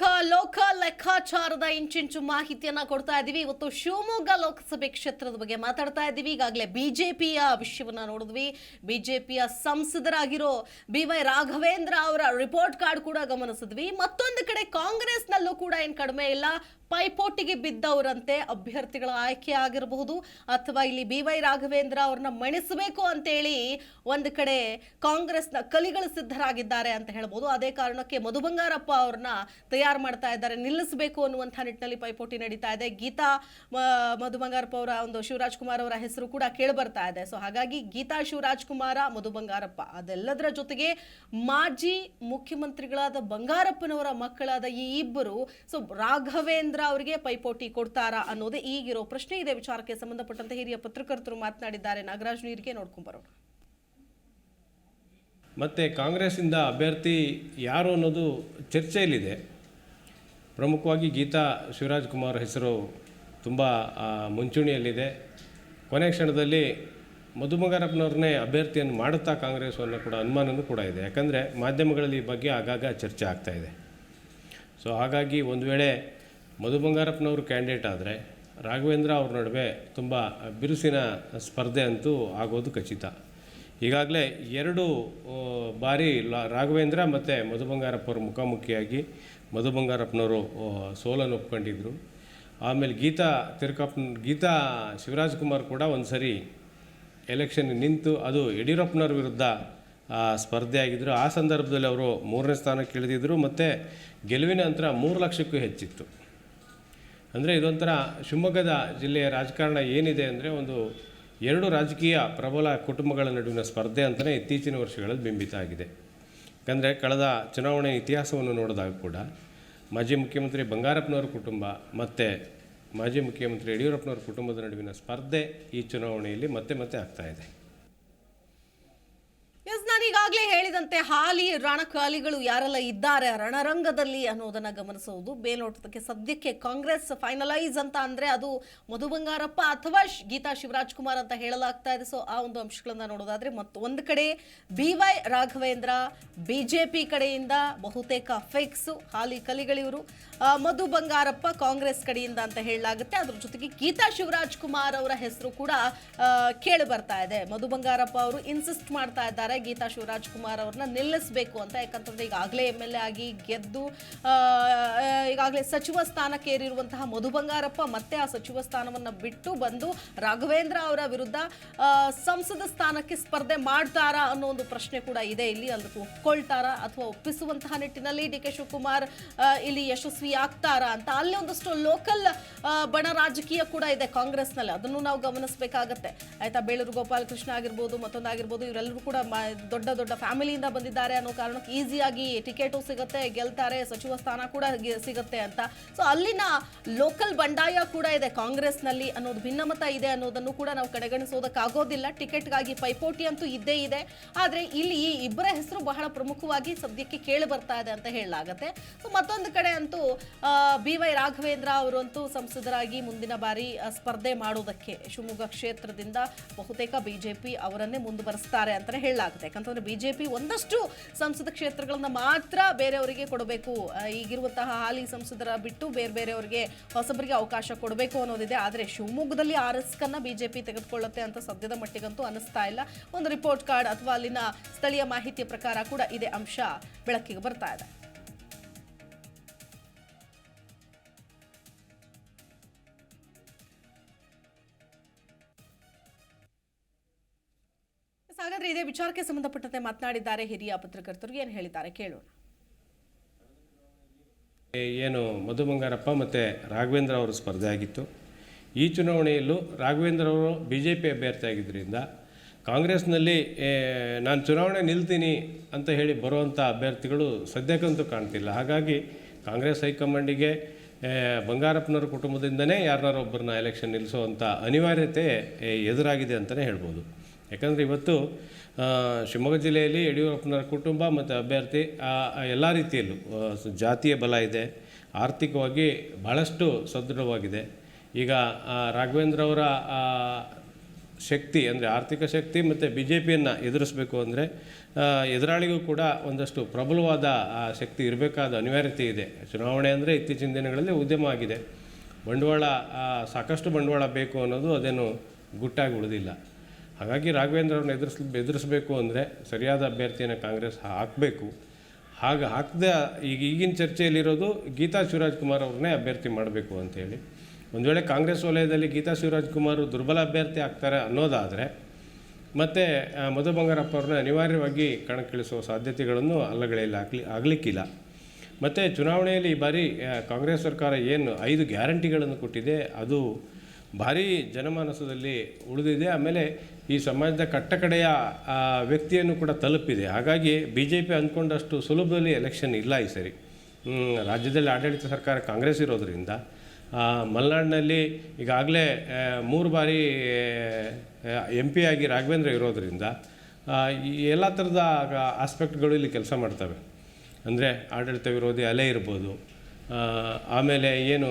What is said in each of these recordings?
Back ಲೋಕ ಲೆಕ್ಕಾಚಾರದ ಇಂಚಿಂಚು ಮಾಹಿತಿಯನ್ನ ಕೊಡ್ತಾ ಇದ್ದೀವಿ ಇವತ್ತು ಶಿವಮೊಗ್ಗ ಲೋಕಸಭೆ ಕ್ಷೇತ್ರದ ಬಗ್ಗೆ ಮಾತಾಡ್ತಾ ಇದ್ದೀವಿ ಈಗಾಗಲೇ ಬಿಜೆಪಿಯ ವಿಷಯವನ್ನ ನೋಡಿದ್ವಿ. ಬಿಜೆಪಿಯ ಸಂಸದರಾಗಿರೋ ಬಿ ವೈ ರಾಘವೇಂದ್ರ ಅವರ ರಿಪೋರ್ಟ್ ಕಾರ್ಡ್ ಕೂಡ ಗಮನಿಸಿದ್ವಿ. ಮತ್ತೊಂದು ಕಡೆ ಕಾಂಗ್ರೆಸ್ನಲ್ಲೂ ಕೂಡ ಏನು ಕಡಿಮೆ ಇಲ್ಲ. ಪೈಪೋಟಿಗೆ ಬಿದ್ದವರಂತೆ ಅಭ್ಯರ್ಥಿಗಳ ಆಯ್ಕೆ ಆಗಿರಬಹುದು. ಅಥವಾ ಇಲ್ಲಿ ಬಿ ವೈ ರಾಘವೇಂದ್ರ ಅವ್ರನ್ನ ಮಣಿಸಬೇಕು ಅಂತೇಳಿ ಒಂದು ಕಡೆ ಕಾಂಗ್ರೆಸ್ನ ಕಲಿಗಳು ಸಿದ್ಧರಾಗಿದ್ದಾರೆ ಅಂತ ಹೇಳ್ಬೋದು. ಅದೇ ಕಾರಣಕ್ಕೆ ಮಧು ಬಂಗಾರಪ್ಪ ಅವ್ರನ್ನ ತಯಾರು ಮಾಡ್ತಾ ಇದ್ದಾರೆ. ನಿಲ್ಲಿಸಬೇಕು ಅನ್ನುವಂಥ ನಿಟ್ಟಿನಲ್ಲಿ ಪೈಪೋಟಿ ನಡೀತಾ ಇದೆ. ಗೀತಾ ಮಧು ಬಂಗಾರಪ್ಪ ಅವರ ಒಂದು ಶಿವರಾಜ್ ಕುಮಾರ್ ಅವರ ಹೆಸರು ಕೂಡ ಕೇಳಿ ಬರ್ತಾ ಇದೆ. ಸೊ, ಹಾಗಾಗಿ ಗೀತಾ ಶಿವರಾಜ್ ಕುಮಾರ ಮಧು ಬಂಗಾರಪ್ಪ ಅದೆಲ್ಲದರ ಜೊತೆಗೆ ಮಾಜಿ ಮುಖ್ಯಮಂತ್ರಿಗಳಾದ ಬಂಗಾರಪ್ಪನವರ ಮಕ್ಕಳಾದ ಈ ಇಬ್ಬರು. ಸೊ, ರಾಘವೇಂದ್ರ ಅವರಿಗೆ ಪೈಪೋಟಿ ಕೊಡ್ತಾರಾ ಅನ್ನೋದೇ ಈಗಿರೋ ಪ್ರಶ್ನೆ ಇದೆ. ವಿಚಾರಕ್ಕೆ ಸಂಬಂಧಪಟ್ಟಂತೆ ಹಿರಿಯ ಪತ್ರಕರ್ತರು ಮಾತನಾಡಿದ್ದಾರೆ. ನಾಗರಾಜ್ ನೀರಿಗೆ ನೋಡ್ಕೊಂಡ್ ಬರೋಣ. ಮತ್ತು ಕಾಂಗ್ರೆಸ್ಸಿಂದ ಅಭ್ಯರ್ಥಿ ಯಾರು ಅನ್ನೋದು ಚರ್ಚೆಯಲ್ಲಿದೆ. ಪ್ರಮುಖವಾಗಿ ಗೀತಾ ಶಿವರಾಜ್ ಕುಮಾರ್ ಹೆಸರು ತುಂಬ ಮುಂಚೂಣಿಯಲ್ಲಿದೆ. ಕೊನೆ ಕ್ಷಣದಲ್ಲಿ ಮಧುಮಗರಪ್ಪನವ್ರನ್ನೇ ಅಭ್ಯರ್ಥಿಯನ್ನು ಮಾಡುತ್ತಾ ಕಾಂಗ್ರೆಸ್ ಅನ್ನೋ ಕೂಡ ಅನುಮಾನವೂ ಕೂಡ ಇದೆ. ಯಾಕಂದರೆ ಮಾಧ್ಯಮಗಳಲ್ಲಿ ಈ ಬಗ್ಗೆ ಆಗಾಗ ಚರ್ಚೆ ಆಗ್ತಾಯಿದೆ ಸೊ, ಹಾಗಾಗಿ ಒಂದು ವೇಳೆ ಮಧು ಬಂಗಾರಪ್ಪನವರು ಕ್ಯಾಂಡಿಡೇಟ್ ಆದರೆ ರಾಘವೇಂದ್ರ ಅವ್ರ ನಡುವೆ ತುಂಬ ಬಿರುಸಿನ ಸ್ಪರ್ಧೆ ಅಂತೂ ಆಗೋದು ಖಚಿತ. ಈಗಾಗಲೇ ಎರಡು ಬಾರಿ ರಾಘವೇಂದ್ರ ಮತ್ತು ಮಧು ಬಂಗಾರಪ್ಪವರು ಮುಖಾಮುಖಿಯಾಗಿ ಮಧು ಬಂಗಾರಪ್ಪನವರು ಸೋಲನ್ನು ಒಪ್ಕೊಂಡಿದ್ರು. ಆಮೇಲೆ ಗೀತಾ ತಿರುಕಪ್ಪ ಗೀತಾ ಶಿವರಾಜ್ ಕುಮಾರ್ ಕೂಡ ಒಂದು ಸರಿ ಎಲೆಕ್ಷನ್ ನಿಂತು ಅದು ಯಡಿಯೂರಪ್ಪನವ್ರ ವಿರುದ್ಧ ಸ್ಪರ್ಧೆ ಆಗಿದ್ದರು ಆ ಸಂದರ್ಭದಲ್ಲಿ ಅವರು ಮೂರನೇ ಸ್ಥಾನಕ್ಕೆ ಇಳಿದಿದ್ದರು ಮತ್ತು ಗೆಲುವಿನ ಅಂತರ ಮೂರು ಲಕ್ಷಕ್ಕೂ ಹೆಚ್ಚಿತ್ತು. ಅಂದರೆ ಇದೊಂಥರ ಶಿವಮೊಗ್ಗದ ಜಿಲ್ಲೆಯ ರಾಜಕಾರಣ ಏನಿದೆ ಅಂದರೆ ಒಂದು ಎರಡು ರಾಜಕೀಯ ಪ್ರಬಲ ಕುಟುಂಬಗಳ ನಡುವಿನ ಸ್ಪರ್ಧೆ ಅಂತಲೇ ಇತ್ತೀಚಿನ ವರ್ಷಗಳಲ್ಲಿ ಬಿಂಬಿತ ಆಗಿದೆ. ಯಾಕಂದರೆ ಕಳೆದ ಚುನಾವಣೆ ಇತಿಹಾಸವನ್ನು ನೋಡಿದಾಗ ಕೂಡ ಮಾಜಿ ಮುಖ್ಯಮಂತ್ರಿ ಬಂಗಾರಪ್ಪನವರ ಕುಟುಂಬ ಮತ್ತು ಮಾಜಿ ಮುಖ್ಯಮಂತ್ರಿ ಯಡಿಯೂರಪ್ಪನವರ ಕುಟುಂಬದ ನಡುವಿನ ಸ್ಪರ್ಧೆ ಈ ಚುನಾವಣೆಯಲ್ಲಿ ಮತ್ತೆ ಮತ್ತೆ ಆಗ್ತಾಯಿದೆ ಈಗಾಗಲೇ ಹೇಳಿದಂತೆ ಹಾಲಿ ರಣಕಾಲಿಗಳು ಯಾರೆಲ್ಲ ಇದ್ದಾರೆ, ರಣರಂಗದಲ್ಲಿ ಅನ್ನೋದನ್ನ ಗಮನಿಸುವುದು. ಮೇಲ್ನೋಟಕ್ಕೆ ಸದ್ಯಕ್ಕೆ ಕಾಂಗ್ರೆಸ್ ಫೈನಲೈಸ್ ಅಂತ ಅಂದ್ರೆ ಅದು ಮಧು ಬಂಗಾರಪ್ಪ ಅಥವಾ ಗೀತಾ ಶಿವರಾಜ್ ಕುಮಾರ್ ಅಂತ ಹೇಳಲಾಗ್ತಾ ಇದೆ. ಸೊ ಆ ಒಂದು ಅಂಶಗಳನ್ನ ನೋಡೋದಾದ್ರೆ ಮತ್ತು ಒಂದು ಕಡೆ ಬಿ ವೈ ರಾಘವೇಂದ್ರ, ಬಿಜೆಪಿ ಕಡೆಯಿಂದ ಬಹುತೇಕ ಫಿಕ್ಸ್ ಹಾಲಿ ಕಲಿಗಳಿವರು ಮಧು ಬಂಗಾರಪ್ಪ ಕಾಂಗ್ರೆಸ್ ಕಡೆಯಿಂದ ಅಂತ ಹೇಳಲಾಗುತ್ತೆ. ಅದ್ರ ಜೊತೆಗೆ ಗೀತಾ ಶಿವರಾಜ್ ಕುಮಾರ್ ಅವರ ಹೆಸರು ಕೂಡ ಕೇಳಿ ಬರ್ತಾ ಇದೆ. ಮಧು ಬಂಗಾರಪ್ಪ ಅವರು ಇನ್ಸಿಸ್ಟ್ ಮಾಡ್ತಾ ಇದ್ದಾರೆ, ಗೀತಾ ಶಿವರಾಜ್ ಕುಮಾರ್ ಅವ್ರನ್ನ ನಿಲ್ಲಿಸಬೇಕು ಅಂತ. ಯಾಕಂತಂದ್ರೆ ಈಗಾಗಲೇ ಎಂ ಎಲ್ ಎ ಆಗಿ ಗೆದ್ದು ಈಗಾಗಲೇ ಸಚಿವ ಸ್ಥಾನಕ್ಕೇರಿರುವಂತಹ ಮಧು ಬಂಗಾರಪ್ಪ ಮತ್ತೆ ಆ ಸಚಿವ ಸ್ಥಾನವನ್ನ ಬಿಟ್ಟು ಬಂದು ರಾಘವೇಂದ್ರ ಅವರ ವಿರುದ್ಧ ಸಂಸದ ಸ್ಥಾನಕ್ಕೆ ಸ್ಪರ್ಧೆ ಮಾಡ್ತಾರಾ ಅನ್ನೋ ಒಂದು ಪ್ರಶ್ನೆ ಕೂಡ ಇದೆ ಇಲ್ಲಿ. ಅಂದ್ರೆ ಒಪ್ಕೊಳ್ತಾರಾ ಅಥವಾ ಒಪ್ಪಿಸುವಂತಹ ನಿಟ್ಟಿನಲ್ಲಿ ಡಿ ಕೆ ಶಿವಕುಮಾರ್ ಇಲ್ಲಿ ಯಶಸ್ವಿ ಆಗ್ತಾರಾ ಅಂತ. ಅಲ್ಲಿ ಒಂದಷ್ಟು ಲೋಕಲ್ ಬಣ ರಾಜಕೀಯ ಕೂಡ ಇದೆ ಕಾಂಗ್ರೆಸ್ನಲ್ಲಿ. ಅದನ್ನು ನಾವು ಗಮನಿಸಬೇಕಾಗತ್ತೆ. ಆಯ್ತಾ, ಬೇಳೂರು ಗೋಪಾಲಕೃಷ್ಣ ಆಗಿರ್ಬೋದು, ಮತ್ತೊಂದಾಗಿರ್ಬೋದು, ಇವರೆಲ್ಲರೂ ಕೂಡ ದೊಡ್ಡ ದೊಡ್ಡ ಫ್ಯಾಮಿಲಿಯಿಂದ ಬಂದಿದ್ದಾರೆ ಅನ್ನೋ ಕಾರಣಕ್ಕೆ ಈಸಿಯಾಗಿ ಟಿಕೆಟು ಸಿಗುತ್ತೆ, ಗೆಲ್ತಾರೆ, ಸಚಿವ ಸ್ಥಾನ ಕೂಡ ಸಿಗುತ್ತೆ ಅಂತ. ಸೊ ಅಲ್ಲಿನ ಲೋಕಲ್ ಬಂಡಾಯ ಕೂಡ ಇದೆ ಕಾಂಗ್ರೆಸ್ನಲ್ಲಿ ಅನ್ನೋದು ಭಿನ್ನಮತ ಇದೆ ಅನ್ನೋದನ್ನು ಕೂಡ ನಾವು ಕಡೆಗಣಿಸೋದಕ್ಕಾಗೋದಿಲ್ಲ. ಟಿಕೆಟ್ಗಾಗಿ ಪೈಪೋಟಿ ಅಂತೂ ಇದ್ದೇ ಇದೆ. ಆದರೆ ಇಲ್ಲಿ ಈ ಇಬ್ಬರ ಹೆಸರು ಬಹಳ ಪ್ರಮುಖವಾಗಿ ಸದ್ಯಕ್ಕೆ ಕೇಳಿ ಬರ್ತಾ ಇದೆ ಅಂತ ಹೇಳಲಾಗತ್ತೆ. ಸೊ ಮತ್ತೊಂದು ಕಡೆ ಅಂತೂ ಬಿ ವೈ ರಾಘವೇಂದ್ರ ಅವರಂತೂ ಸಂಸದರಾಗಿ ಮುಂದಿನ ಬಾರಿ ಸ್ಪರ್ಧೆ ಮಾಡೋದಕ್ಕೆ ಶಿವಮೊಗ್ಗ ಕ್ಷೇತ್ರದಿಂದ ಬಹುತೇಕ ಬಿಜೆಪಿ ಅವರನ್ನೇ ಮುಂದುವರೆಸ್ತಾರೆ ಅಂತಾನೆ ಹೇಳಲಾಗುತ್ತೆ. ಯಾಕಂತಂದ್ರೆ ಬಿಜೆಪಿ ಒಂದಷ್ಟು ಸಂಸದ ಕ್ಷೇತ್ರಗಳನ್ನ ಮಾತ್ರ ಬೇರೆಯವರಿಗೆ ಕೊಡಬೇಕು. ಈಗಿರುವಂತಹ ಹಾಲಿ ಸಂಸದರ ಬಿಟ್ಟು ಬೇರೆ ಬೇರೆಯವರಿಗೆ ಹೊಸಬರಿಗೆ ಅವಕಾಶ ಕೊಡಬೇಕು ಅನ್ನೋದಿದೆ. ಆದರೆ ಶಿವಮೊಗ್ಗದಲ್ಲಿ ಆ ಬಿ ಜೆ ಬಿಜೆಪಿ ತೆಗೆದುಕೊಳ್ಳುತ್ತೆ ಅಂತ ಸದ್ಯದ ಮಟ್ಟಿಗಂತೂ ಅನಿಸ್ತಾ ಇಲ್ಲ. ಒಂದು ರಿಪೋರ್ಟ್ ಕಾರ್ಡ್ ಅಥವಾ ಅಲ್ಲಿನ ಸ್ಥಳೀಯ ಮಾಹಿತಿಯ ಪ್ರಕಾರ ಕೂಡ ಇದೇ ಅಂಶ ಬೆಳಕಿಗೆ ಬರ್ತಾ ಇದೆ. ಹಾಗಾದ್ರೆ ಇದೇ ವಿಚಾರಕ್ಕೆ ಸಂಬಂಧಪಟ್ಟಂತೆ ಮಾತನಾಡಿದ್ದಾರೆ ಹಿರಿಯ ಪತ್ರಕರ್ತರು. ಏನು ಹೇಳಿದ್ದಾರೆ ಕೇಳೋಣ. ಏನು ಮಧು ಬಂಗಾರಪ್ಪ ಮತ್ತು ರಾಘವೇಂದ್ರ ಅವರು ಸ್ಪರ್ಧೆ ಆಗಿತ್ತು. ಈ ಚುನಾವಣೆಯಲ್ಲೂ ರಾಘವೇಂದ್ರ ಅವರು ಬಿ ಜೆ ಪಿ ಅಭ್ಯರ್ಥಿ ಆಗಿದ್ದರಿಂದ ಕಾಂಗ್ರೆಸ್ನಲ್ಲಿ ನಾನು ಚುನಾವಣೆ ನಿಲ್ತೀನಿ ಅಂತ ಹೇಳಿ ಬರುವಂಥ ಅಭ್ಯರ್ಥಿಗಳು ಸದ್ಯಕ್ಕಂತೂ ಕಾಣ್ತಿಲ್ಲ. ಹಾಗಾಗಿ ಕಾಂಗ್ರೆಸ್ ಹೈಕಮಾಂಡಿಗೆ ಬಂಗಾರಪ್ಪನವ್ರ ಕುಟುಂಬದಿಂದನೇ ಯಾರನ್ನಾರೊಬ್ಬರನ್ನ ಎಲೆಕ್ಷನ್ ನಿಲ್ಲಿಸುವಂಥ ಅನಿವಾರ್ಯತೆ ಎದುರಾಗಿದೆ ಅಂತಲೇ ಹೇಳ್ಬೋದು. ಯಾಕಂದರೆ ಇವತ್ತು ಶಿವಮೊಗ್ಗ ಜಿಲ್ಲೆಯಲ್ಲಿ ಯಡಿಯೂರಪ್ಪನವರ ಕುಟುಂಬ ಮತ್ತು ಅಭ್ಯರ್ಥಿ ಎಲ್ಲ ರೀತಿಯಲ್ಲೂ ಜಾತಿಯ ಬಲ ಇದೆ, ಆರ್ಥಿಕವಾಗಿ ಬಹಳಷ್ಟು ಸದೃಢವಾಗಿದೆ. ಈಗ ರಾಘವೇಂದ್ರ ಅವರ ಶಕ್ತಿ ಅಂದರೆ ಆರ್ಥಿಕ ಶಕ್ತಿ ಮತ್ತು ಬಿ ಜೆ ಪಿಯನ್ನು ಎದುರಿಸಬೇಕು ಅಂದರೆ ಎದುರಾಳಿಗೂ ಕೂಡ ಒಂದಷ್ಟು ಪ್ರಬಲವಾದ ಶಕ್ತಿ ಇರಬೇಕಾದ ಅನಿವಾರ್ಯತೆ ಇದೆ. ಚುನಾವಣೆ ಅಂದರೆ ಇತ್ತೀಚಿನ ದಿನಗಳಲ್ಲಿ ಉದ್ಯಮ ಆಗಿದೆ. ಬಂಡವಾಳ ಸಾಕಷ್ಟು ಬಂಡವಾಳ ಬೇಕು ಅನ್ನೋದು ಅದೇನು ಗುಟ್ಟಾಗಿ ಉಳಿದಿಲ್ಲ. ಹಾಗಾಗಿ ರಾಘವೇಂದ್ರ ಅವ್ರನ್ನ ಎದುರಿಸ್ ಎದುರಿಸಬೇಕು ಅಂದರೆ ಸರಿಯಾದ ಅಭ್ಯರ್ಥಿಯನ್ನು ಕಾಂಗ್ರೆಸ್ ಹಾಕಬೇಕು. ಹಾಗೆ ಹಾಕದೆ ಈಗ ಈಗಿನ ಚರ್ಚೆಯಲ್ಲಿರೋದು ಗೀತಾ ಶಿವರಾಜ್ ಕುಮಾರ್ ಅವ್ರನ್ನೇ ಅಭ್ಯರ್ಥಿ ಮಾಡಬೇಕು ಅಂತೇಳಿ ಒಂದು ವೇಳೆ ಕಾಂಗ್ರೆಸ್ ವಲಯದಲ್ಲಿ ಗೀತಾ ಶಿವರಾಜ್ ಕುಮಾರ್ ದುರ್ಬಲ ಅಭ್ಯರ್ಥಿ ಆಗ್ತಾರೆ ಅನ್ನೋದಾದರೆ ಮತ್ತು ಮಧು ಬಂಗಾರಪ್ಪ ಅವ್ರನ್ನ ಅನಿವಾರ್ಯವಾಗಿ ಕಣಕ್ಕಿಳಿಸುವ ಸಾಧ್ಯತೆಗಳನ್ನು ಅಲ್ಲಗಳೆಯಲ್ಲಿ ಆಗಲಿ, ಆಗಲಿಕ್ಕಿಲ್ಲ. ಮತ್ತು ಚುನಾವಣೆಯಲ್ಲಿ ಈ ಬಾರಿ ಕಾಂಗ್ರೆಸ್ ಸರ್ಕಾರ ಏನು ಐದು ಗ್ಯಾರಂಟಿಗಳನ್ನು ಕೊಟ್ಟಿದೆ, ಅದು ಭಾರೀ ಜನಮಾನಸದಲ್ಲಿ ಉಳಿದಿದೆ. ಆಮೇಲೆ ಈ ಸಮಾಜದ ಕಟ್ಟಕಡೆಯ ವ್ಯಕ್ತಿಯನ್ನು ಕೂಡ ತಲುಪಿದೆ. ಹಾಗಾಗಿ ಬಿ ಜೆ ಪಿ ಅಂದ್ಕೊಂಡಷ್ಟು ಸುಲಭದಲ್ಲಿ ಎಲೆಕ್ಷನ್ ಇಲ್ಲ ಈ ಸರಿ. ರಾಜ್ಯದಲ್ಲಿ ಆಡಳಿತ ಸರ್ಕಾರ ಕಾಂಗ್ರೆಸ್ ಇರೋದರಿಂದ ಮಲೆನಾಡಿನಲ್ಲಿ ಈಗಾಗಲೇ ಮೂರು ಬಾರಿ ಎಂ ಪಿ ಆಗಿ ರಾಘವೇಂದ್ರ ಇರೋದರಿಂದ ಎಲ್ಲ ಥರದ ಆಸ್ಪೆಕ್ಟ್ಗಳು ಇಲ್ಲಿ ಕೆಲಸ ಮಾಡ್ತವೆ. ಅಂದರೆ ಆಡಳಿತ ವಿರೋಧಿ ಅಲೆ ಇರ್ಬೋದು ಆಮೇಲೆ ಏನು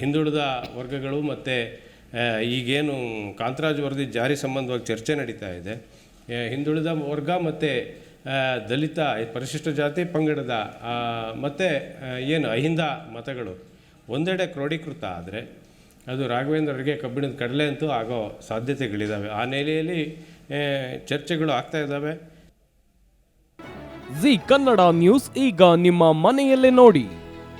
ಹಿಂದುಳಿದ ವರ್ಗಗಳು ಮತ್ತು ಈಗೇನು ಕಾಂತರಾಜ್ ವರದಿ ಜಾರಿ ಸಂಬಂಧವಾಗಿ ಚರ್ಚೆ ನಡೀತಾ ಇದೆ. ಹಿಂದುಳಿದ ವರ್ಗ ಮತ್ತು ದಲಿತ ಪರಿಶಿಷ್ಟ ಜಾತಿ ಪಂಗಡದ ಮತ್ತು ಏನು ಅಹಿಂದ ಮತಗಳು ಒಂದೆಡೆ ಕ್ರೋಢೀಕೃತ ಆದರೆ ಅದು ರಾಘವೇಂದ್ರರಿಗೆ ಕಬ್ಬಿಣದ ಕಡಲೆ ಅಂತೂ ಆಗೋ ಸಾಧ್ಯತೆಗಳಿದ್ದಾವೆ ಆ ನೆಲೆಯಲ್ಲಿ ಚರ್ಚೆಗಳು ಆಗ್ತಾ ಇದ್ದಾವೆ ಜಿ ಕನ್ನಡ ನ್ಯೂಸ್ ಈಗ ನಿಮ್ಮ ಮನೆಯಲ್ಲೇ ನೋಡಿ.